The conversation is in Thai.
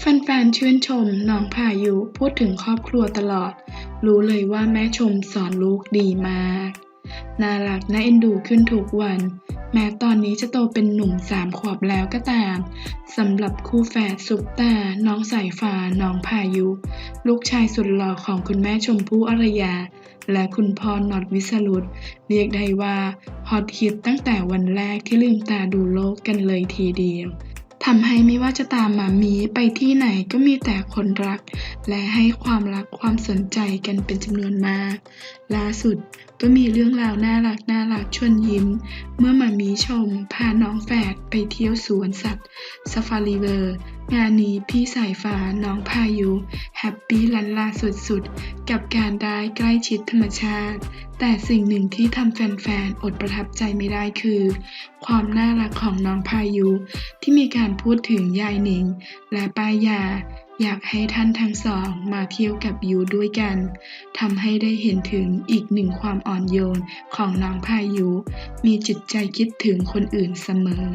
แฟนๆชื่นชมน้องพายุพูดถึงครอบครัวตลอด รู้เลยว่าแม่ชมสอนลูกดีมาก น่ารักน่าเอ็นดูขึ้นทุกวัน แม้ตอนนี้จะโตเป็นหนุ่มสามขวบแล้วก็ตามสำหรับคู่แฝดซุปตา น้องสายฟ้าน้องพายุ ลูกชายสุดหล่อของคุณแม่ชมพู่อรยา และคุณพ่อน็อตวิสรุตเรียกได้ว่าฮอตฮิตตั้งแต่วันแรกที่ลืมตาดูโลกกันเลยทีเดียว ทำให้ไม่ว่าจะตามหมามีไปที่ไหนก็มีแต่คนรัก และให้ความรักความสนใจกันเป็นจำนวนมาก ล่าสุดก็มีเรื่องราวน่ารักน่ารักชวนยิ้ม เมื่อหมามีชม พาน้องแฝดไปเที่ยวสวนสัตว์ซาฟารีเวิร์ งานนี้พี่สายฟ้าน้องพายุ แฮปปี้ลันลาสุดๆ กับการได้ใกล้ชิดธรรมชาติ แต่สิ่งหนึ่งที่ทำแฟนๆ อดประทับใจไม่ได้คือ ความน่ารักของน้องพายุ ที่มีการพูดถึงยายหนิง และป้ายา อยากให้ท่านทั้งสองมาเที่ยวกับยูด้วยกันทำให้ได้เห็นถึงอีกหนึ่งความอ่อนโยนของน้องพายุ มีจิตใจคิดถึงคนอื่นเสมอ